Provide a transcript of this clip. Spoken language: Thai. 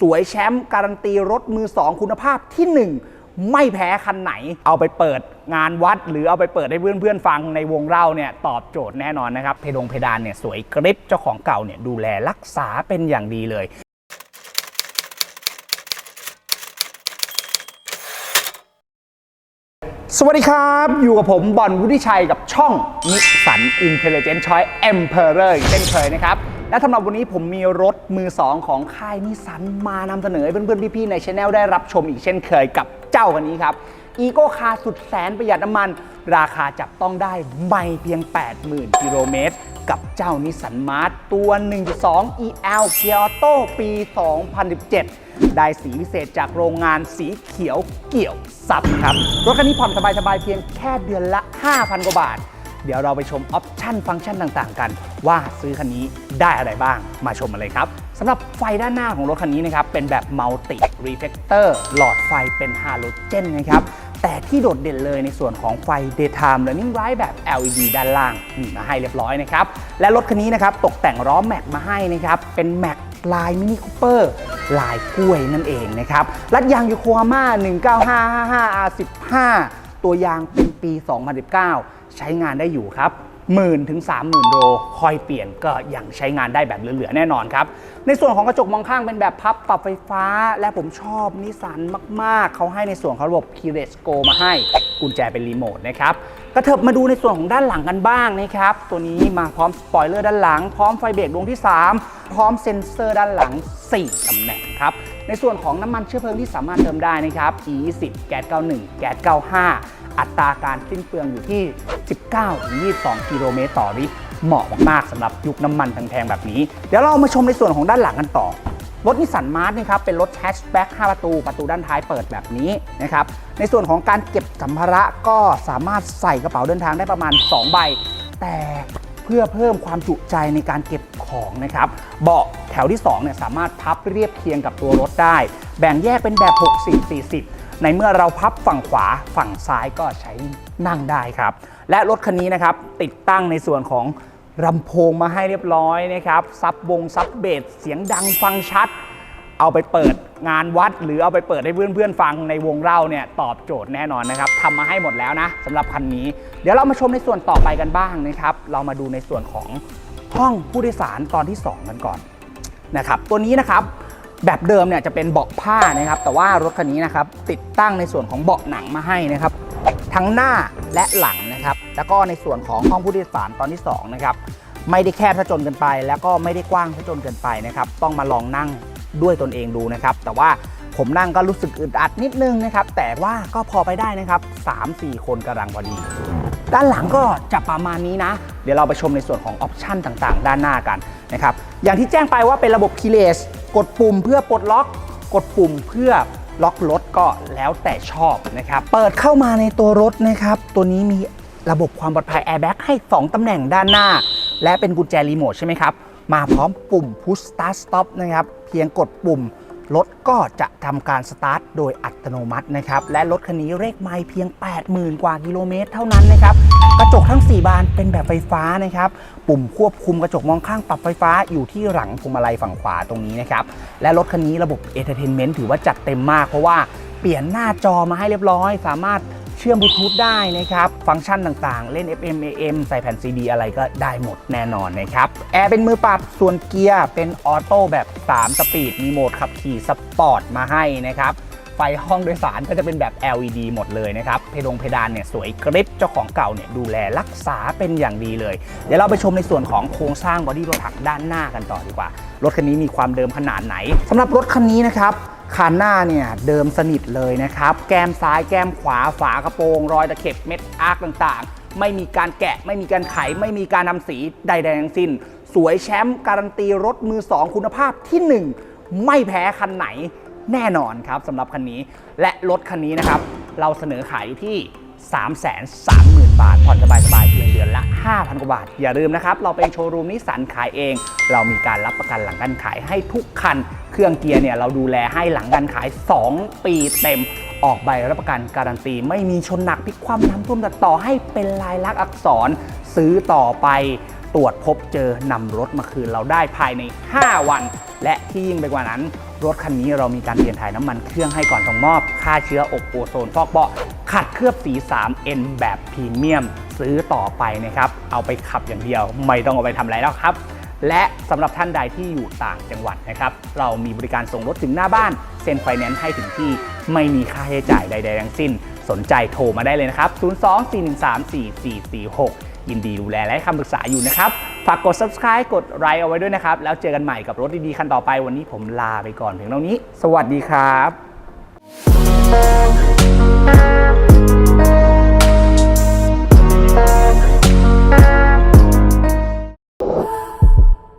สวยแชมป์การันตีรถมือ 2 คุณภาพทีหนึ่1 ไม่แพ้คันไหน เอาไปเปิดงานวัด หรือเอาไปเปิดให้เพื่อนๆฟังในวงเล่าเนี่ยตอบโจทย์แน่นอนนะครับ เพดงเพดานเนี่ยสวยกริบเจ้าของเก่าเนี่ยดูแลรักษาเป็นอย่างดีเลยสวัสดีครับ อยู่กับผมบอลวุฒิชัยกับช่องนิสัน Intelligent Choice Emperor อีกเช่นเคยนะครับ และสำหรับวันนี้ผมมีรถมือ 2 ของค่ายนิสันมานำเสนอให้เพื่อนๆพี่ๆในช anel ได้รับชมอีกเช่นเคยกับเจ้าคันนี้ครับอีโก้คาสุดแสนประหยัดน้ำมัน ราคาจับต้องได้ไม่เพียง 80,000 กิโลเมตร กับเจ้านิสสันมาร์ตัว 1.2 EL เกียร์ออโต้ปี 2017 ได้สีพิเศษจากโรงงานสีเขียวเกี่ยวซับครับ รถคันนี้ผ่อนสบายๆเพียงแค่เดือนละ 5,000 กว่าบาท เดี๋ยวเราไปชมออปชันฟังก์ชันต่างๆ กัน ว่าซื้อคันนี้ได้อะไรบ้างมาชมกันเลยครับสำหรับไฟด้านหน้าของรถคันนี้นะครับเป็นแบบมัลติรีเฟ l เตอร์หลอดไฟเป็นฮาโลเจนนะครับแต่ที่โดดเด่นเลยในส่วนของไฟ daytime running light แบบ LED ด้านล่างมีมาให้เรียบร้อยนะครับและรถคันนี้นะครับตกแต่งล้อแม็กมาให้นะครับเป็นแม็กลายมินิคูเปอร์ลายกล้วยนั่นเองนะครับรัดยางยูโคฮาม่า 19555 R15 ตัวยางเป็นปี 2019 ใช้งานได้อยู่ครับหมื่นถึง30,000โลคอยเปลี่ยนก็ยังใช้งานได้แบบเหลือๆแน่นอนครับ ในส่วนของกระจกมองข้างเป็นแบบพับปรับไฟฟ้า และผมชอบนิสสันมากๆ เขาให้ในส่วนของระบบ Keyless Go มาให้กุญแจเป็นรีโมทนะครับกระเถิบมาดูในส่วนของด้านหลังกันบ้างนะครับ ตัวนี้มาพร้อมสปอยเลอร์ด้านหลัง พร้อมไฟเบรกดวงที่ 3 พร้อมเซ็นเซอร์ด้านหลัง 4ตำแหน่งครับ ในส่วนของน้ำมันเชื้อเพลิงที่สามารถเติมได้นะครับ E20 แก๊ส91 แก๊ส95 อัตราการสิ้นเปลืองอยู่ที่ 19-22 กิโลเมตรต่อลิตรเหมาะมากๆสำหรับยุคน้ำมันแพงๆแบบนี้ เดี๋ยวเรามาชมในส่วนของด้านหลังกันต่อรถนิสสันมาร์ทนะครับเป็นรถแฮชแบ็ก5ประตู ประตูด้านท้ายเปิดแบบนี้นะครับในส่วนของการเก็บสัมภาระก็สามารถใส่กระเป๋าเดินทางได้ประมาณ 2 ใบ แต่ เพื่อเพิ่มความจุใจในการเก็บของนะครับเบาะแถวที่2เนี่ยสามารถพับเรียบเคียงกับตัวรถได้ แบ่งแยกเป็นแบบ 60 40 ในเมื่อเราพับฝั่งขวาฝั่งซ้ายก็ใช้นั่งได้ครับ และรถคันนี้นะครับติดตั้งในส่วนของลำโพงมาให้เรียบร้อยนะครับซับวงซับเบสเสียงดังฟังชัด เอาไปเปิด งานวัดหรือเอาไปเปิดให้เพื่อนๆฟังในวงเล่าเนี่ยตอบโจทย์แน่นอนนะครับทำมาให้หมดแล้วนะสำหรับคันนี้ เดี๋ยวเรามาชมในส่วนต่อไปกันบ้างนะครับ เรามาดูในส่วนของห้องผู้โดยสารตอนที่ 2 กันก่อนนะครับตัวนี้นะครับแบบเดิมเนี่ยจะเป็นเบาะผ้านะครับ แต่ว่ารถคันนี้นะครับติดตั้งในส่วนของเบาะหนังมาให้นะครับ ทั้งหน้าและหลังนะครับ แล้วก็ในส่วนของห้องผู้โดยสารตอนที่2นะครับไม่ได้แคบซะจนเกินไป แล้วก็ไม่ได้กว้างซะจนเกินไปนะครับ ต้องมาลองนั่ง ด้วยตนเองดูนะครับ แต่ว่าผมนั่งก็รู้สึกอึดอัดนิดนึงนะครับ แต่ว่าก็พอไปได้นะครับ 3-4 คนกำลังพอดี ด้านหลังก็จะประมาณนี้นะ เดี๋ยวเราไปชมในส่วนของออปชันต่างๆ ด้านหน้ากันนะครับ อย่างที่แจ้งไปว่าเป็นระบบคีเลสกดปุ่มเพื่อปลดล็อก กดปุ่มเพื่อล็อกรถก็แล้วแต่ชอบนะครับ เปิดเข้ามาในตัวรถนะครับ ตัวนี้มีระบบความปลอดภัยแอร์แบ็กให้ 2 ตำแหน่งด้านหน้า และเป็นกุญแจรีโมทใช่ไหมครับ มาพร้อมปุ่ม push start stop นะครับ เพียงกดปุ่มรถก็จะทำการสตาร์ทโดยอัตโนมัตินะครับ และรถคันนี้เลขไมล์เพียง 80,000 กว่ากิโลเมตรเท่านั้นนะครับ กระจกทั้ง 4 บานเป็นแบบไฟฟ้านะครับ ปุ่มควบคุมกระจกมองข้างปรับไฟฟ้าอยู่ที่หลังพวงมาลัยฝั่งขวาตรงนี้นะครับ และรถคันนี้ระบบ Entertainment ถือว่าจัดเต็มมากเพราะว่าเปลี่ยนหน้าจอมาให้เรียบร้อย สามารถ ชื่อมบลูทูธได้นะครับ ฟังก์ชันต่างๆ เล่น FM AM ใส่แผ่น CD อะไรก็ได้หมดแน่นอนนะครับ แอร์เป็นมือปรับ ส่วนเกียร์เป็นออโต้แบบ 3 สปีด มีโหมดขับขี่สปอร์ตมาให้นะครับ ไฟห้องโดยสารก็จะเป็นแบบ LED หมดเลยนะครับ เพดงเพดานเนี่ยสวยกริบ เจ้าของเก่าเนี่ยดูแลรักษาเป็นอย่างดีเลย เดี๋ยวเราไปชมในส่วนของโครงสร้างบอดี้รถถังด้านหน้ากันต่อดีกว่า รถคันนี้มีความเดิมขนาดไหนสำหรับรถคันนี้นะครับ คันหน้าเนี่ยเดิมสนิทเลยนะครับ แก้มซ้ายแก้มขวาฝากระโปรง รอยตะเข็บเม็ดอาร์คต่างๆ ไม่มีการแกะ ไม่มีการไข ไม่มีการนำสีใดๆทั้งสิ้น สวยแชมป์การันตีรถมือ 2 คุณภาพทีหนึ่1 ไม่แพ้คันไหนแน่นอนครับสำหรับคันนี้และรถคันนี้นะครับ เราเสนอขายอยู่ที่ 330,000 บาทผ่อนสบายๆเพีย กว่าบาท อย่าลืมนะครับ เราเป็นโชว์รูมนิสสันขายเอง เรามีการรับประกันหลังการขายให้ทุกคัน เครื่องเกียร์เนี่ยเราดูแลให้หลังการขาย 2 ปีเต็มออกใบรับประกันการันตี ไม่มีชนหนักพลิกความน้ำท่วมแต่ต่อให้เป็นลายลักษณ์อักษรซื้อต่อไปตรวจพบเจอนำรถมาคืนเราได้ภายใน 5 วัน และที่ยิ่งไปกว่านั้น รถคันนี้เรามีการเปลี่ยนถ่ายน้ำมันเครื่องให้ก่อนส่งมอบ ค่าเชื้ออบโอโซนฟอกเบาะขัดเคลือบสี 3N แบบพรีเมียม ซื้อต่อไปนะครับ เอาไปขับอย่างเดียว ไม่ต้องเอาไปทำอะไรแล้วครับ และสำหรับท่านใดที่อยู่ต่างจังหวัดนะครับ เรามีบริการส่งรถถึงหน้าบ้าน เซ็นไฟแนนซ์ให้ถึงที่ ไม่มีค่าใช้จ่ายใด ๆ ทั้งสิ้น สนใจโทรมาได้เลยนะครับ 02-413-4446 ยินดีดูแลและให้คำปรึกษาอยู่นะครับ ฝากกด subscribe กดไลค์เอาไว้ด้วยนะครับ แล้วเจอกันใหม่กับรถดีๆคันต่อไป วันนี้ผมลาไปก่อนเพียงเท่านี้ สวัสดีครับ